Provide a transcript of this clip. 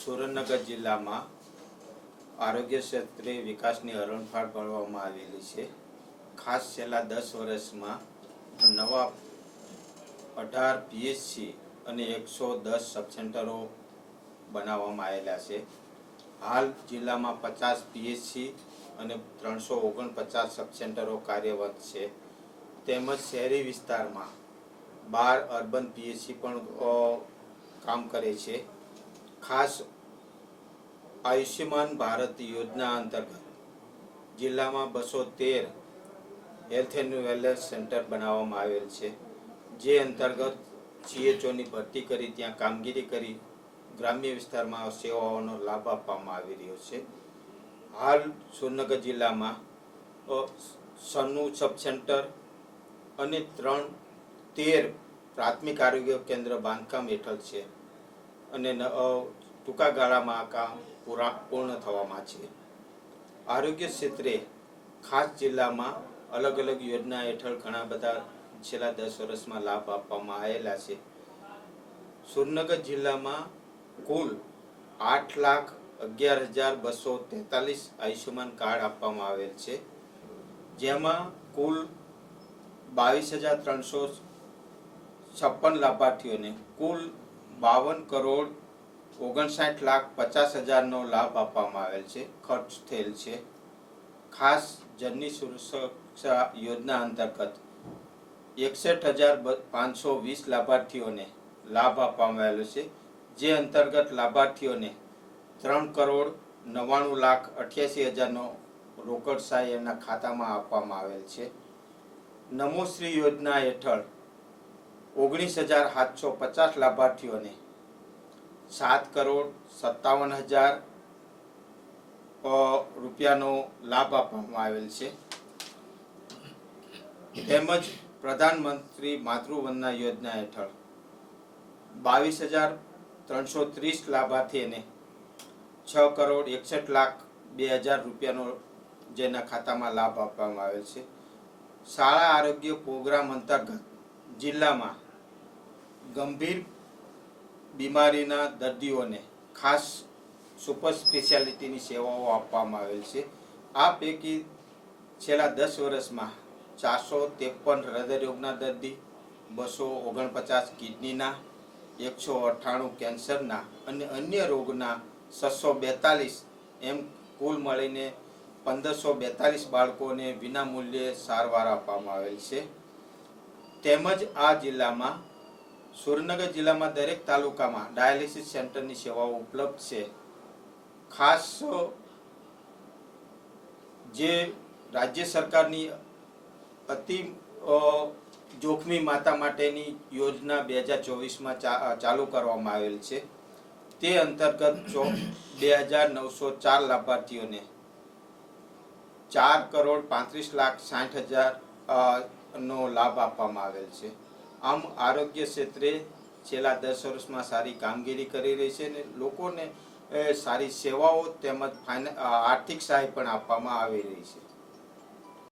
સુરેન્દ્રનગર જિલ્લામાં આરોગ્ય ક્ષેત્રે વિકાસની હરણફાળ ગણવામાં આવેલી છે. ખાસ છેલ્લા દસ વર્ષમાં નવા અઢાર પીએચસી અને એકસો દસ સબસેન્ટરો બનાવવામાં આવેલા છે. હાલ જિલ્લામાં પચાસ પીએચસી અને ત્રણસો ઓગણપચાસ સબસેન્ટરો કાર્યરત છે. તેમજ શહેરી વિસ્તારમાં બાર અર્બન પીએચસી પણ કામ કરે છે. ખાસ આયુષ્યમાન ભારત યોજના અંતર્ગત જિલ્લામાં બસો તેર હેલ્થ એન્ડ વેલનેસ સેન્ટર બનાવવામાં આવેલ છે. જે અંતર્ગત સીએચઓની ભરતી કરી ત્યાં કામગીરી કરી ગ્રામ્ય વિસ્તારમાં સેવાઓનો લાભ આપવામાં આવી રહ્યો છે. હાલ સુરનગર જિલ્લામાં અ, સબ સેન્ટર અને ત્રણ તેર પ્રાથમિક આરોગ્ય કેન્દ્ર બાંધકામ હેઠળ છે અને ટૂંકા ગાળામાં આ કામ પૂરા, પૂર્ણ થવામાં છે. આરોગ્ય ક્ષેત્રે ખાસ જિલ્લામાં અલગ અલગ યોજના હેઠળ ઘણા બધા છેલ્લા દસ વર્ષમાં લાભ આપવામાં આવેલા છે. સુરનગર જિલ્લામાં કુલ આઠ લાખ અગિયાર હજાર બસો તેતાલીસ આયુષ્યમાન કાર્ડ આપવામાં આવેલ છે. જેમાં કુલ બાવીસ હજાર ત્રણસો છપ્પન લાભાર્થીઓને કુલ બાવન કરોડ ઓગણસાઠ લાખ પચાસ હજારનો લાભ આપવામાં આવેલ છે. ખર્ચ થયેલ છે. ખાસ જનની સુરક્ષા યોજના અંતર્ગત એકસઠ હજાર પાંચસો વીસ લાભાર્થીઓને લાભ આપવામાં આવેલો છે. જે અંતર્ગત લાભાર્થીઓને ત્રણ કરોડ નવ્વાણું લાખ અઠ્યાસી હજારનો રોકડ સહાય એમના ખાતામાં આપવામાં આવેલ છે. નમોશ્રી યોજના હેઠળ ઓગણીસ હજાર સાતસો પચાસ લાભાર્થીઓને સાત કરોડ સત્તાવન હજાર રૂપિયાનો લાભ આપવામાં આવેલ છે. તેમજ પ્રધાનમંત્રી માતૃવંદના યોજના હેઠળ બાવીસ હજાર ત્રણસો ત્રીસ લાભાર્થીને છ કરોડ એકસઠ લાખ બે હજાર રૂપિયાનો જેના ખાતામાં લાભ આપવામાં આવેલ છે. શાળા આરોગ્ય પ્રોગ્રામ અંતર્ગત જિલ્લામાં ગંભીર બીમારીના દર્દીઓને ખાસ સુપર સ્પેશિયાલિટીની સેવાઓ આપવામાં આવેલ છે. આ પૈકી છેલ્લા દસ વર્ષમાં ચારસો ત્રેપન હૃદયરોગના દર્દી, બસો ઓગણપચાસ કિડનીના, એકસો અઠ્ઠાણું કેન્સરના અને અન્ય રોગના છસો બેતાલીસ એમ કુલ મળીને પંદરસો બેતાલીસ બાળકોને વિનામૂલ્યે સારવાર આપવામાં આવેલ છે. તેમજ આ જિલ્લામાં સુરેન્દ્રનગર જિલ્લામાં દરેક તાલુકામાં ડાયાલિસિસ સેન્ટરની સેવાઓ ઉપલબ્ધ છે. ખાસ જે રાજ્ય સરકારની અતિ જોખમી માતા માટેની યોજના બે હજાર ચોવીસમાં ચાલુ કરવામાં આવેલ છે. તે અંતર્ગત ચો, બે હજાર નવસો ચાર લાભાર્થીઓને ચાર કરોડ પાંત્રીસ લાખ સાઠ હજાર નો લાભ આપવામાં આવેલ છે. આમ આરોગ્ય ક્ષેત્રે છેલ્લા દસ વર્ષમાં સારી કામગીરી કરી રહી છે અને લોકોને સારી સેવાઓ તેમજ આર્થિક સહાય પણ આપવામાં આવી રહી છે.